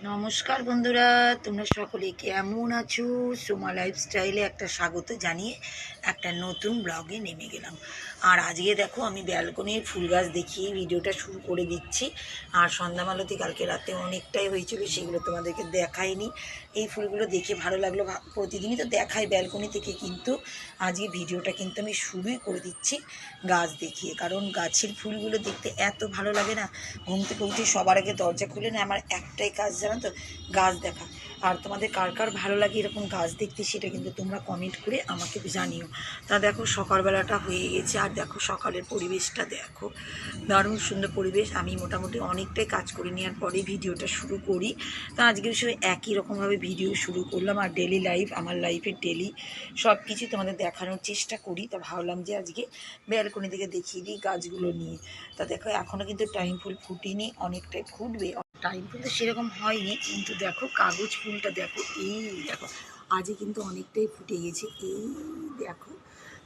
নমস্কার বন্ধুরা, তোমরা সকলে কেমন আছো? সোমা লাইফস্টাইলে একটা স্বাগত জানিয়ে একটা নতুন ব্লগে নেমে গেলাম। আর আজকে দেখো আমি ব্যালকনির ফুল গাছ দেখিয়ে ভিডিওটা শুরু করে দিচ্ছি। আর সন্ধ্যামালতি কালকে রাতে অনেকটাই হয়েছিল, সেগুলো তোমাদেরকে দেখাইনি। এই ফুলগুলো দেখে ভালো লাগল প্রতিদিনই তো দেখাই ব্যালকনি থেকে, কিন্তু আজকে ভিডিওটা কিন্তু আমি শুরুই করে দিচ্ছি গাছ দেখিয়ে। কারণ গাছের ফুলগুলো দেখতে এত ভালো লাগে না, ঘুম থেকে উঠে সবার আগে দরজা খুলে না আমার একটাই কাজ জানো তো, গাছ দেখা। আর তোমাদের কার কার ভালো লাগে এরকম গাছ দেখতে সেটা কিন্তু তোমরা কমেন্ট করে আমাকে জানিও। তা দেখো সকালবেলাটা হয়ে গেছে, আর দেখো সকালের পরিবেশটা দেখো। দারুণ সুন্দর পরিবেশ। আমি মোটামুটি অনেকটাই কাজ করে নেওয়ার পরে ভিডিওটা শুরু করি। তা আজকে সে একই রকমভাবে ভিডিও শুরু করলাম, আর ডেলি লাইফ আমার লাইফের ডেলি সব কিছু তোমাদের দেখানোর চেষ্টা করি। তা ভাবলাম যে আজকে ব্যালকনি থেকে দেখিয়ে দিই গাছগুলো নিয়ে। তা দেখো এখনও কিন্তু টাইম ফুল ফুটিনি, অনেকটাই ফুটবে। টাইম ফুল তো সেরকম হয়নি, কিন্তু দেখো কাগজ ফুলটা দেখো, এই দেখো আজই কিন্তু অনেকটাই ফুটে গেছে, এই দেখো,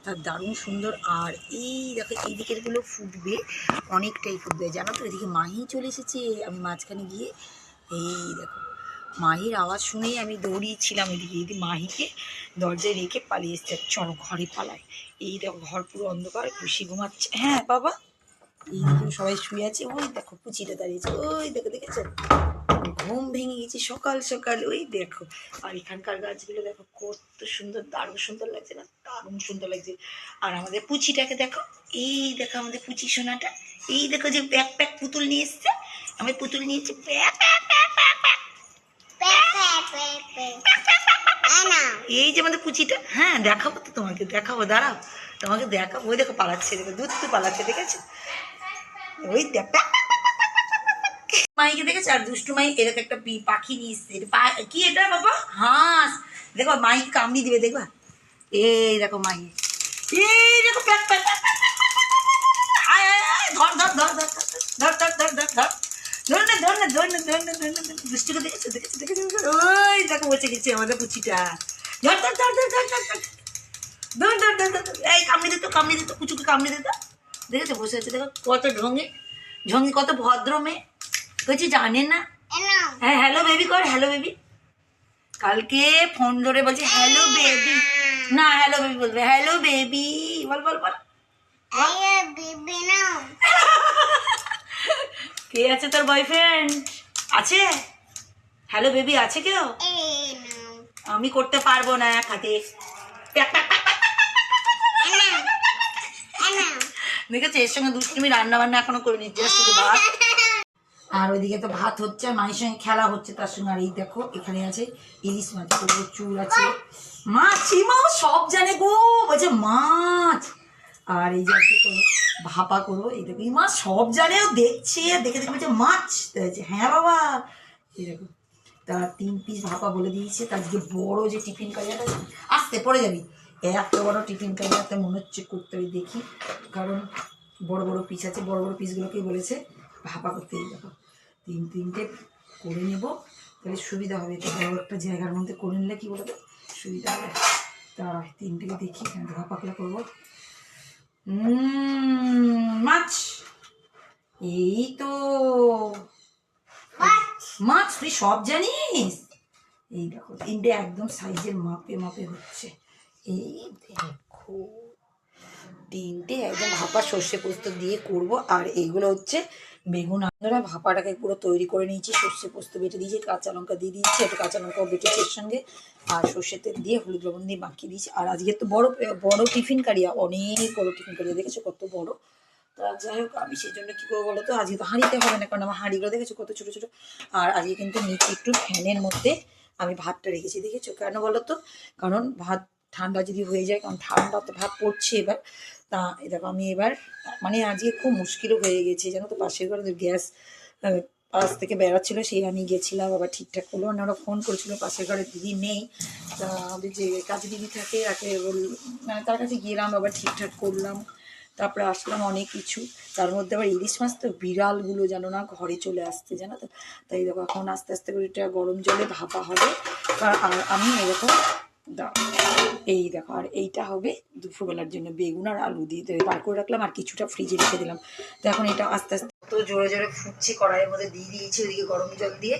তার দারুণ সুন্দর আর এই দেখো, এই দিকেরগুলো ফুটবে, অনেকটাই ফুটবে, জানো তো, এদিকে মাহি চলে এসেছে, আমি মাঝখানে গিয়ে, এই দেখো, মাহির আওয়াজ শুনেই আমি দৌড়িয়েছিলাম এদিকে এদিকে মাহিকে দরজায় রেখে পালিয়ে এসছে, চলো ঘরে পালায় এই দেখো, ঘর পুরো অন্ধকার, খুশি ঘুমাচ্ছে হ্যাঁ বাবা? এই সবাই শুয়ে আছে ওই দেখো পুচিটা দাঁড়িয়েছে ওই দেখো দেখেছ ঘুম ভেঙে গেছে সকাল সকাল ওই দেখো আর এখানকার গাছগুলো দেখো কত সুন্দর দারুণ সুন্দর লাগছে না দারুণ সুন্দর লাগছে আর আমাদের পুচিটাকে দেখো এই দেখো আমাদের পুচি সোনাটা এই দেখো যে ব্যাক প্যাক পুতুল নিয়ে এসছে আমি পুতুল নিয়েছি এই যে আমাদের পুচিটা হ্যাঁ দেখাবো তো তোমাকে দেখাবো দাঁড়াও তোমাকে দেখাবো ওই দেখো পালাচ্ছে দেখো দুধ তো পালাচ্ছে দেখেছ ওই দেখ মাইকে দেখেছে আর দুষ্টু মাই এরকম একটা পাখি নিয়ে এসছে কি এটা বাবা হাঁস দেখো মাইক কামড়ি দিবে দেখবা এই দেখো মাই এই দেখো প্যাক প্যাক ধর ধর ধর ধর ধর ধর ধর ধর ধর ধর না ধর না ধর না ধর না ধর। দুষ্টুকে দেখেছ দেখেছ দেখেছ ওই দেখো বসে গেছে আমাদের পুচিটা ধর ধর ধর ধর ধর ধর ধর ধর ধর। এই কামড়ি দিত কামড়ি দিত কুচুকে কামড়ি দিত দেখেছ বসে আছে দেখো কত ঢঙ্গে ঢঙ্গি কত ভদ্র মেয়ে। কিছু জানে না? হ্যাঁ হ্যালো বেবি কর হ্যালো বেবি কালকে ফোন ধরে বলছে হ্যালো বেবি না হ্যালো বেবি বলবে হ্যালো বেবি বল বল বল। কে আছে তোর বয়ফ্রেন্ড আছে? হ্যালো বেবি আছে কেউ? আমি করতে পারব না এক হাতে প্যাক, প্যাক, দেখেছ? এর সঙ্গে দুষ্টুমি রান্না বান্না এখনও করে নিচ্ছে শুধু ভাত। আর ওইদিকে তো ভাত হচ্ছে, আর মায়ের সঙ্গে খেলা হচ্ছে, তার সঙ্গে আর এই দেখো, এখানে আছে ইলিশ মাছ প্রচুর আছে মাছ, চিমাও সব জানে গো বলছে মাছ। আর এই যে আজকে তো ভাপা করব এই দেখো, এই মাছ সব জানে, ও দেখছে, দেখে দেখে বলছে, মাছ! হ্যাঁ বাবা। এই তা তিন পিস ভাপা বলে দিয়েছে, তার যে বড় যে টিফিন কারিয়াটা আসতে, পড়ে যাবি। এত বড় টিফিন কারিয়াতে মনে হচ্ছে করতে দেখি। কারণ বড় বড় পিস আছে বড় বড় পিসগুলোকে বলেছে ভাপা করতে এই দেখো তিন তিনটে করে নেব তাহলে সুবিধা হবে। বড় একটা জায়গার মধ্যে করে নিলে কি বলতো? সুবিধা হবে। তা তিনটেকে দেখি ভাপাগুলো করব। মাছ। এই তো। মাছ। তুই সব জানিস? এই দেখো তিনটে একদম সাইজের মাপে মাপে হচ্ছে। এই দেখো, তিনটে একদম ভাপা সর্ষে পোস্ত দিয়ে করব। আর এইগুলো হচ্ছে বেগুন আমরা ভাপাটাকে পুরো তৈরি করে নিয়েছি। সর্ষে পোস্ত বেটে দিয়েছি, কাঁচা লঙ্কা দিয়ে দিয়েছি, একটু কাঁচা লঙ্কা বেটেছি এর সঙ্গে। আর সর্ষে তেল দিয়ে হলুদ লবণ দিয়ে মাখিয়ে দিয়েছি। আর আজকে তো বড় বড় টিফিন কারিয়া, অনেক বড় টিফিন কারিয়া, দেখেছ কত বড়? তা যাই হোক, আমি সেই জন্য কী করব বলো তো আজকে তো হাঁড়িতে হবে না, কারণ আমার হাঁড়িগুলো দেখেছ কত ছোটো ছোটো। আর আজকে কিন্তু নিচে একটু ফ্যানের মধ্যে আমি ভাতটা রেখেছি, দেখেছ? কেন বলো তো কারণ ভাত ঠান্ডা যদি হয়ে যায়, কারণ ঠান্ডা তো ভাব পড়ছে এবার, তা দেখো আমি এবার মানে আজকে খুব মুশকিলও হয়ে গেছে, জানো তো পাশের ঘরে গ্যাস পাশ থেকে বেড়াচ্ছিল, সেই আমি গেছিলাম, আবার ঠিকঠাক করল না, ওরা ফোন করেছিল, পাশের ঘরে দিদি নেই, তা আমাদের যে কাজে দিদি থাকে, তাকে বল- মানে তার কাছে গেলাম, আবার ঠিকঠাক করলাম, তারপরে আসলাম অনেক কিছু, তার মধ্যে আবার ইলিশ মাছ তো বিড়ালগুলো যেন না ঘরে চলে আসছে, জানো তো, তাই দেখো এখন আস্তে আস্তে করে এটা গরম জলে ভাপা হবে আর আমি এরকম দাও। এই দেখো, আর এইটা হবে দুপুরবেলার জন্য বেগুন আর আলু দিয়ে বার করে রাখলাম আর কিছুটা ফ্রিজে রেখে দিলাম। তো এখন এটা আস্তে আস্তে তো জোরে জোরে ফুটছে, কড়াইয়ের মধ্যে দিয়ে দিয়েছি ওইদিকে গরম জল দিয়ে।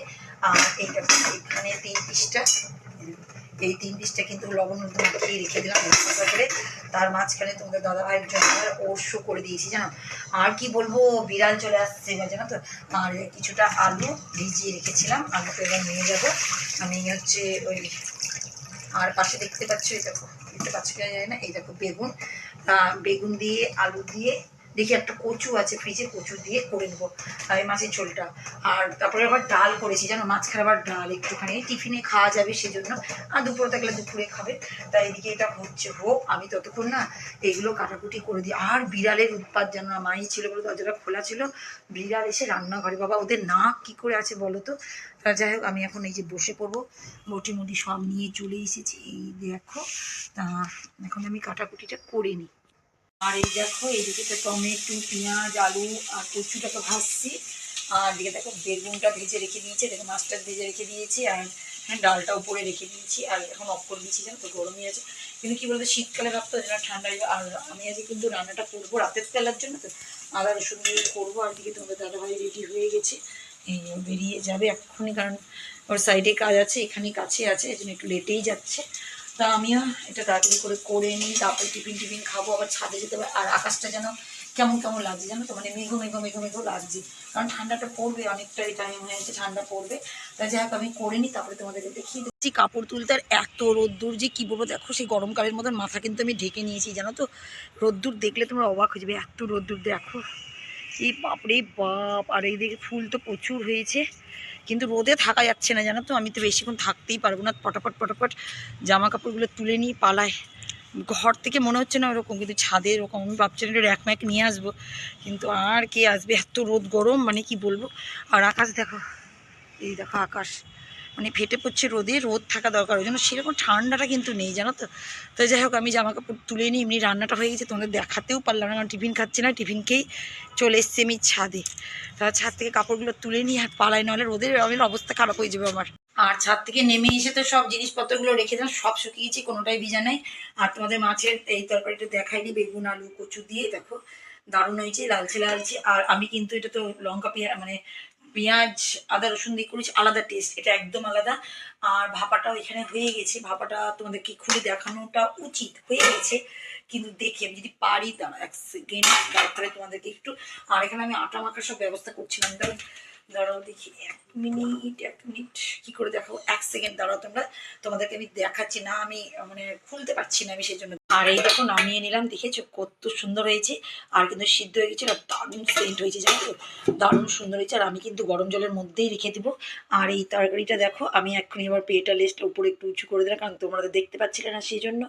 আর এইটা এখানে তিন পিসটা, এই তিন পিসটা কিন্তু লবণ মাখিয়ে রেখে দিলাম করে। তার মাঝখানে তোমাদের দাদা ভাইয়ের জন্য ওরশো করে দিয়েছি, জানো? আর কি বলব, বিড়াল চলে আসছে এবার, জানো তো? আর কিছুটা আলু ভিজিয়ে রেখেছিলাম, আলুটা এবার নিয়ে যাব। আমি হচ্ছে ওই আর পাশে দেখতে পাচ্ছ, এই দেখো, দেখতে পাচ্ছ কি যায় না, এই দেখো বেগুন বেগুন দিয়ে, আলু দিয়ে দেখি একটা কচু আছে ফ্রিজে কচু দিয়ে করে নেব এই মাছের ঝোলটা। আর তারপরে আবার ডাল করেছি, জানো? মাঝখানে আবার ডাল একটুখানি। টিফিনে খাওয়া যাবে সেজন্য। আর দুপুরে থাকলে দুপুরে খাবে। তাই এদিকে এটা হচ্ছে হোক, আমি ততক্ষণ না এইগুলো কাটাকুটি করে দিই। আর বিড়ালের উৎপাত যেন মাই ছিল বলে দরজাটা খোলা ছিল, বিড়াল এসে রান্নাঘরে, বাবা, ওদের নাক কি করে আছে বলো তো? যাই হোক, আমি এখন এই যে বসে পড়ব মোটি মুটি সব নিয়ে চলে এসেছি। এই দেখো, তা এখন আমি কাটাকুটিটা করে নিই। আর এই দেখো এইদিকে তো টমেটো, পেঁয়াজ, আলু আর কচুটাকে ভাজছি। আর এদিকে দেখো, বেগুনটা ভেজে রেখে দিয়েছি দেখো মাছটা ভেজে রেখে দিয়েছি, আর হ্যাঁ ডালটা উপরে রেখে দিয়েছি, আর এখন অফ করে দিয়েছি, জানো তো, গরমই আছে। কিন্তু কি বলতো, শীতকালে ভাবতো যেন ঠান্ডা আর আমি আজকে কিন্তু রান্নাটা করব রাতের বেলার জন্য, তো আদা, রসুন দিয়ে করব। আর দিকে তোমাদের দাদাভাই রেডি হয়ে গেছে। এই বেরিয়ে যাবে এক্ষুনি, কারণ ওর সাইডে কাজ আছে এখানে কাছে আছে, এই জন্য একটু লেটেই যাচ্ছে। তা আমিও এটা তাড়াতাড়ি করে করে নিই, তারপরে টিফিন টিফিন খাব, আবার ছাদে যেতে হবে। আর আকাশটা যেন কেমন কেমন লাগছে জানো তো? মানে মেঘো মেঘো মেঘো মেঘো লাগছে। কারণ ঠান্ডাটা পড়বে অনেকটাই টাইম হয়ে যাচ্ছে ঠান্ডা পড়বে। তাই যাই হোক, আমি করে নিই, তারপরে তোমাদেরকে দেখিয়ে দিচ্ছি। কাপড় তুলতে আর এত রোদ্দুর যে কী বলব, দেখো সেই গরমকালের মতন মাথা কিন্তু আমি ঢেকে নিয়েছি, জানো তো? রোদ্দুর দেখলে তোমরা অবাক হয়ে যাবে, এত রোদ্দুর দেখো। এই বাপরে বাপ, আর এই দিকে ফুল তো প্রচুর হয়েছে। কিন্তু রোদে থাকা যাচ্ছে না, জানো তো? আমি তো বেশিক্ষণ থাকতেই পারব না, পটাপট পটাপট জামা কাপড়গুলো তুলে নিয়ে পালায়। ঘর থেকে মনে হচ্ছে না ওরকম, কিন্তু ছাদে এরকম। আমি ভাবছিলাম একটু র্যাক ম্যাক নিয়ে আসব, কিন্তু আর কে আসবে? এত রোদ গরম মানে কি বলব? আর আকাশ দেখো, এই দেখো আকাশ। মানে ফেটে পড়ছে রোদে, রোদ থাকা দরকার, ওই জন্য সেরকম ঠান্ডাটা কিন্তু নেই, জানো তো? তো যাই হোক, আমি জামা কাপড় তুলে নিই, এমনি রান্নাটা হয়ে গেছে, তোমাদের দেখাতেও পারলাম না, কারণ টিফিন খাচ্ছি না, টিফিন খেয়েই চলে এসছি আমি ছাদে। তা ছাদ থেকে কাপড়গুলো তুলে নিই, আর পালাই, নাহলে রোদের আমি অবস্থা খারাপ হয়ে যাবে আমার। আর ছাদ থেকে নেমে এসে তো সব জিনিসপত্রগুলো রেখে দিলাম, সব শুকিয়েছি, কোনোটাই ভিজা নাই। আর তোমাদের মাছের এই তরকারিটা দেখাইনি, বেগুন, আলু, কচু দিয়ে, দেখো, দারুণ হয়েছে, লালচে লালচে। আর আমি কিন্তু এটা তো লঙ্কা পেঁয়াজ মানে পেঁয়াজ, আদা, রসুন দিয়ে করেছি, আলাদা টেস্ট এটা একদম আলাদা। আর ভাপাটাও এখানে হয়ে গেছে, ভাপাটা তোমাদেরকে খুলে দেখানোটা উচিত? হয়ে গেছে, কিন্তু দেখি, আমি যদি পারি দাঁড়া এক সেকেন্ড তাহলে তোমাদেরকে একটু, আর এখানে আমি আটা মাখার সব ব্যবস্থা করছিলাম। দাঁড়াও দাঁড়াও, দেখি, এক মিনিট এক মিনিট কি করে দেখাবো? এক সেকেন্ড দাঁড়াও তোমরা, তোমাদেরকে আমি দেখাচ্ছি না, আমি মানে খুলতে পারছি না আমি সেই জন্য। আর এই দেখো নামিয়ে নিলাম, দেখেছ? কত সুন্দর হয়েছে। আর কিন্তু সিদ্ধ হয়ে গেছে আর দারুণ সেন্ট হয়েছে, জানো তো? দারুণ সুন্দর হয়েছে। আর আমি কিন্তু গরম জলের মধ্যেই রেখে দিব। আর এই তরকারিটা দেখো, আমি এক্ষুনি আবার পেটা লেসটা উপরে একটু উঁচু করে দিলাম, কারণ তোমরা তো দেখতে পাচ্ছিলে না সেই জন্য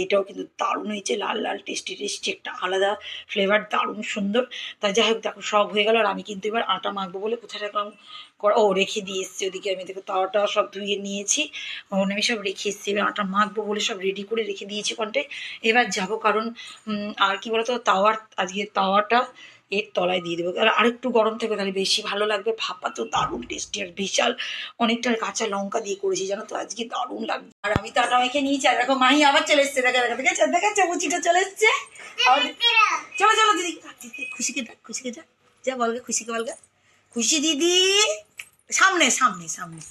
এইটাও কিন্তু দারুণ হয়েছে, লাল লাল টেস্টি টেস্টি একটা আলাদা ফ্লেভার দারুণ সুন্দর। তাই যাই হোক, দেখো, সব হয়ে গেল। আর আমি কিন্তু এবার আটা মাখবো বলে কোথায় রাখলাম? করা- ও রেখে দিয়ে এসছি ওদিকে, আমি দেখো তাওয়াটা সব ধুয়ে নিয়েছি। ওখানে আমি সব রেখে এসছি, এবার আটা মাখবো বলে সব রেডি করে রেখে দিয়েছি কন্টে এবার যাব কারণ আর কি বলতো, তাওয়ার, আজকে তাওয়াটা এর তলায় দিয়ে দেবো। আর আরেকটু গরম থাকবে, তাহলে বেশি ভালো লাগবে। ভাপা তো দারুণ টেস্টি আর বিশাল। অনেকটা কাঁচা লঙ্কা দিয়ে করেছি, জানো তো, আজকে দারুণ লাগবে আর আমি তো আটা মেখে নিয়েছি, আর দেখো মাহি আবার চলে এসছে। দেখা দেখা দেখেছে দেখাচ্ছে মুচিটা চলে এসছে। চলো চলো, দিদি। খুশিকে খুশিকে যা যা বলগে, খুশিকে বলগে। খুশি দিদি! সামনে সামনে সামনে।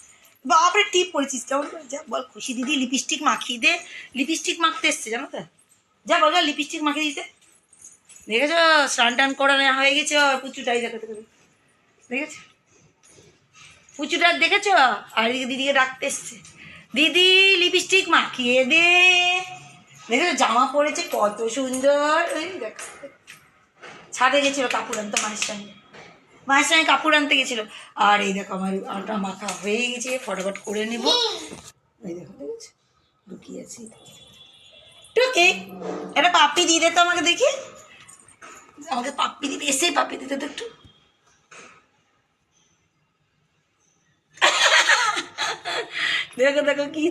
বাপরে টিপ পড়েছিস, কেমন যা বল, খুশি দিদি লিপস্টিক মাখিয়ে দে। লিপস্টিক মাখতে এসছে, জানো তো? যা বলবে লিপস্টিক মাখিয়ে দিতে। দেখেছ? স্নান টান করা হয়ে গেছে পুচুটাই দেখো। দেখেছ? পুচুটা দেখেছ? আর দিদিকে ডাকতে এসছে। দিদি লিপস্টিক মাখিয়ে দে। দেখেছ? জামা পরেছে কত সুন্দর। ওই দেখো ছাদে গেছিল কাপড় আনতে মায়ের সঙ্গে মায়ের সঙ্গে কাপড় আনতে গেছিল। আর এই দেখো আমার আটা মাখা হয়ে গেছে, ফটাফট করে নেব। এই দেখো দেখেছ লুকিয়ে আছি। টুকি এটা পাপ্পি দিয়ে দে তো আমাকে দেখি। আমাকে পাপ্পি দিতে এসে পাপ্পি দিতে তো একটু। দেখো দেখো কি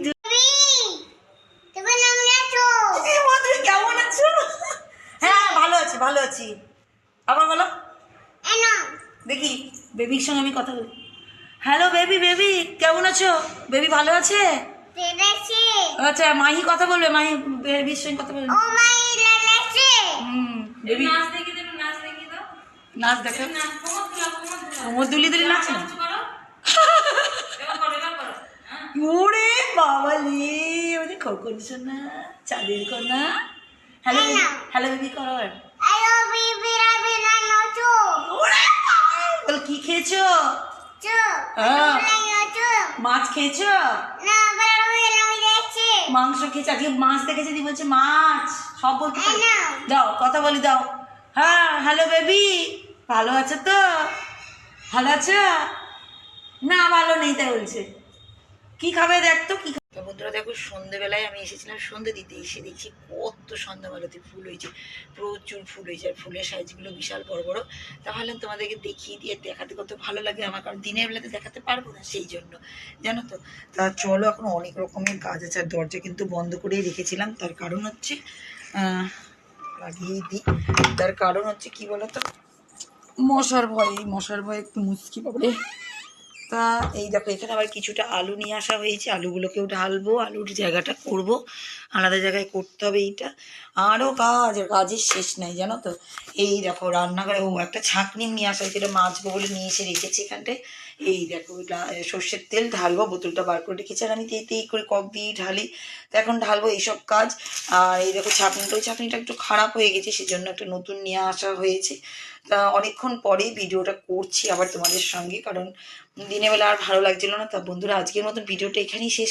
কেমন আছো? হ্যাঁ ভালো আছি ভালো আছি। আবার বলো। দেখি বেবির সঙ্গে আমি কথা বলি। হ্যালো বেবি বেবি কেমন আছো? বেবি ভালো আছে? আচ্ছা মাহি কথা বলবে মাহি বেবির সঙ্গে কথা বলবে। হুম বেবি। নাচ দেখি নাচ দেখি নাচ দেখো। নাচ কোমর দুলি দুলি নাচ না বলে ওরে খোকন শোনা চাঁদের কোনা হ্যালো হ্যালো। বেবি কর বল কি খেয়েছো? মাছ খেয়েছো? মাংস খেয়েছো? আজকে মাছ দেখেছে দি বলছে মাছ। সব বলতে দাও কথা বলি দাও। হ্যাঁ হ্যালো বেবি ভালো আছো তো? ভালো আছো? না ভালো নেই তাই বলছে। কি খাবে দেখ তো কি বন্ধুরা দেখো সন্ধেবেলায় আমি এসেছিলাম, সন্ধে দিতে এসে দেখছি কত সন্ধ্যাবেলাতে ফুল হয়েছে, প্রচুর ফুল হয়েছে, আর ফুলের সাইজগুলো বিশাল বড় বড়। তা ভাবলাম তোমাদেরকে দেখিয়ে দিয়ে দেখাতে কত ভালো লাগে আমার, কারণ দিনের বেলাতে দেখাতে পারব না সেই জন্য, জানো তো? তা চলো এখন অনেক রকমের কাজ আছে, আর দরজা কিন্তু বন্ধ করেই রেখেছিলাম, তার কারণ হচ্ছে লাগিয়ে দিই। তার কারণ হচ্ছে কি বলতো? মশার ভয় মশার ভয় একটু মুশকি পাবে তা এই দেখো, এখানে আবার কিছুটা আলু নিয়ে আসা হয়েছে। আলুগুলোকেও ঢালবো, আলুর জায়গাটা করব। আলাদা জায়গায় করতে হবে এইটা। আরও কাজ কাজের শেষ নাই, জানো তো? এই দেখো, রান্নাঘরে, ও, একটা ছাঁকনি নিয়ে আসা হয়েছে, এটা মাছবো বলে নিয়ে এসে রেখেছি এখানটায়। এই দেখো সর্ষের তেল ঢালবো, বোতলটা বার করে রেখেছি, আর আমি তেই তেই করে কক দিয়ে ঢালি। তো এখন ঢালবো এইসব কাজ। আর এই দেখো, ছাঁকনিটা, ওই ছাঁকনিটা একটু খারাপ হয়ে গেছে, সেজন্য একটা নতুন নিয়ে আসা হয়েছে। অনেকক্ষণ পরেই ভিডিওটা করছি আবার তোমাদের সঙ্গে, কারণ দিনের বেলা আর ভালো লাগছিল না। তা বন্ধুরা, আজকের মতন ভিডিওটা এখানেই শেষ